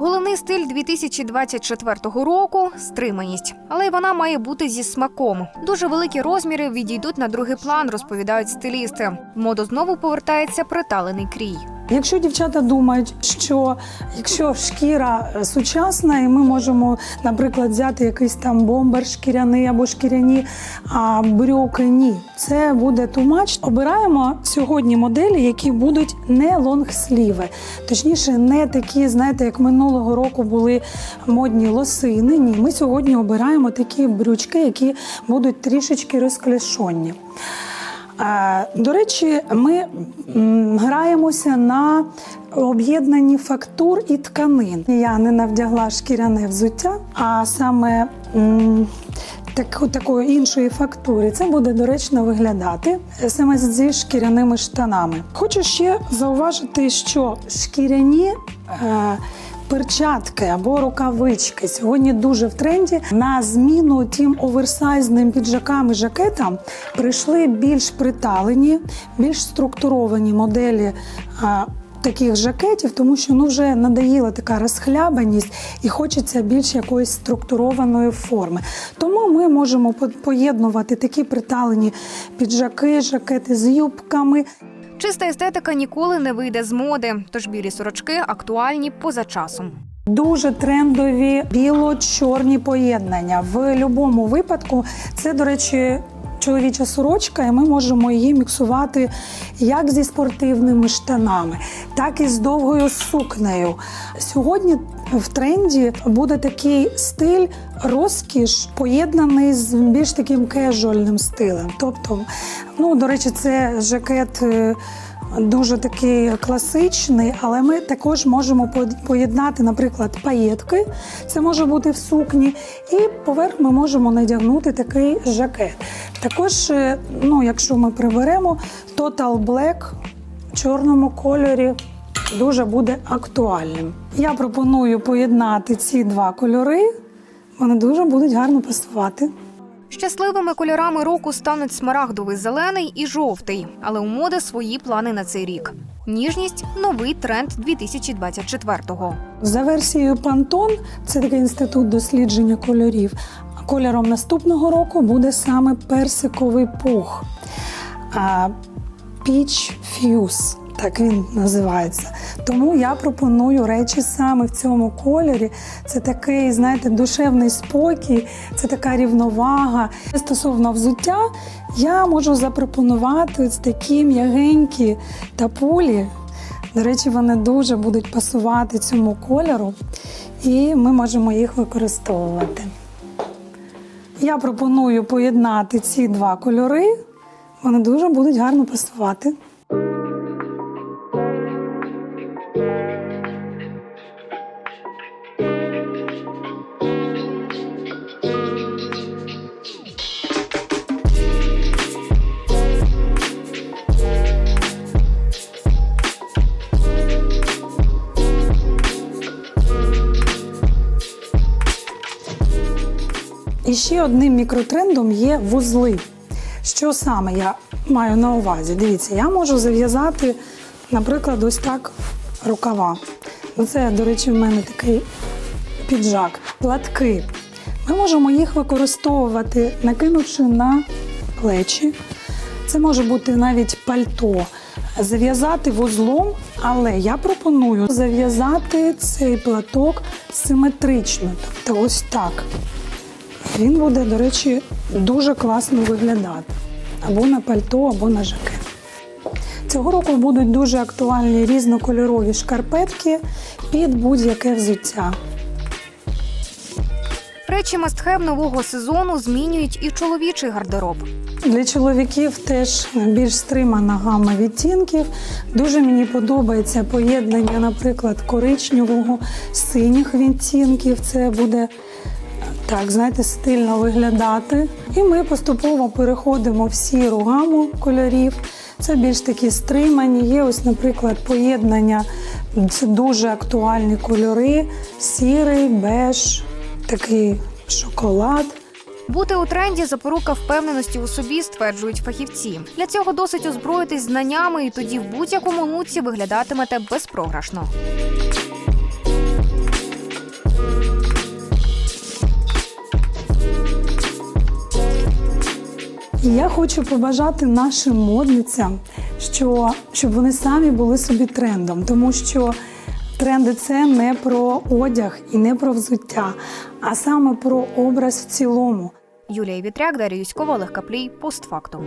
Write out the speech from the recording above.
Головний стиль 2024 року стриманість, але й вона має бути зі смаком. Дуже великі розміри відійдуть на другий план, розповідають стилісти. В моду знову повертається приталений крій. Якщо дівчата думають, що якщо шкіра е, сучасна, і ми можемо, наприклад, взяти якийсь там бомбер шкіряний або шкіряні а брюки, ні, це буде тумач. Обираємо сьогодні моделі, які будуть не лонгсліви, точніше, не такі, знаєте, як минулого року були модні лосини. Ні, ми сьогодні обираємо такі брючки, які будуть трішечки розклешонні. Е, До речі, ми граємося на об'єднанні фактур і тканин. Я не навдягла шкіряне взуття, а саме м, таку, такої іншої фактури. Це буде доречно виглядати саме зі шкіряними штанами. Хочу ще зауважити, що шкіряні. Е, Перчатки або рукавички сьогодні дуже в тренді. На зміну тим оверсайзним піджакам і жакетам прийшли більш приталені, більш структуровані моделі. Таких жакетів, тому що ну вже надоїла така розхлябаність і хочеться більш якоїсь структурованої форми. Тому ми можемо по- поєднувати такі приталені піджаки, жакети з юбками, Чиста естетика ніколи не вийде з моди, тож білі сорочки актуальні поза часом. Дуже трендові біло-чорні поєднання. В будь-якому випадку це, до речі, чоловіча сорочка, і ми можемо її міксувати як зі спортивними штанами, так і з довгою сукнею. Сьогодні в тренді буде такий стиль розкіш, поєднаний з більш таким кежуальним стилем. Тобто, ну, до речі, це жакет. Дуже такий класичний, але ми також можемо по- поєднати, наприклад, паєтки. Це може бути в сукні, і поверх ми можемо надягнути такий жакет. Також, е, ну, якщо ми приберемо Total Black в чорному кольорі. Дуже буде актуальним. Я пропоную поєднати ці два кольори. Вони дуже будуть гарно пасувати. Щасливими кольорами року стануть смарагдовий зелений і жовтий, але у моди свої плани на цей рік. Ніжність новий тренд 2024-го. За версією Pantone, це такий інститут дослідження кольорів. Кольором наступного року буде саме персиковий пух. А, Peach Fuse, так він називається. Тому я пропоную речі саме в цьому кольорі. Це такий, знаєте, душевний спокій, це така рівновага. Стосовно взуття, я можу запропонувати ось такі м'ягенькі тапулі. До речі, вони дуже будуть пасувати цьому кольору, і ми можемо їх використовувати. Я пропоную поєднати ці два кольори. Вони дуже будуть гарно пасувати. Ще одним мікротрендом є вузли. Що саме я маю на увазі? Дивіться, я можу зав'язати, наприклад, ось так рукава. Ну, Це, до речі, в мене такий піджак. Платки. Ми можемо їх використовувати, накинувши на плечі. Це може бути навіть пальто. Зав'язати вузлом, але я пропоную зав'язати цей платок симетрично, тобто ось так. Він буде, до речі, дуже класно виглядати або на пальто, або на жакет. Цього року будуть дуже актуальні різнокольорові шкарпетки під будь-яке взуття. Речі мастхев нового сезону змінюють і чоловічий гардероб. Для чоловіків теж більш стримана гама відтінків. Дуже мені подобається поєднання, наприклад, коричневого, синіх відтінків. Це буде так, знаєте, стильно виглядати. І ми поступово переходимо в сіру гаму кольорів. Це більш такі стримані. Є ось, наприклад, поєднання. Це дуже актуальні кольори: сірий, беж, такий шоколад. Бути у тренді запорука впевненості у собі, стверджують фахівці. Для цього досить озброїтись знаннями, і тоді в будь-якому луці виглядатимете безпрограшно. І я хочу побажати нашим модницям, що, щоб вони самі були собі трендом, тому що тренди це не про одяг і не про взуття, а саме про образ в цілому. Юлія Вітряк, Дар'я Юськова, Олег Каплій, постфактум.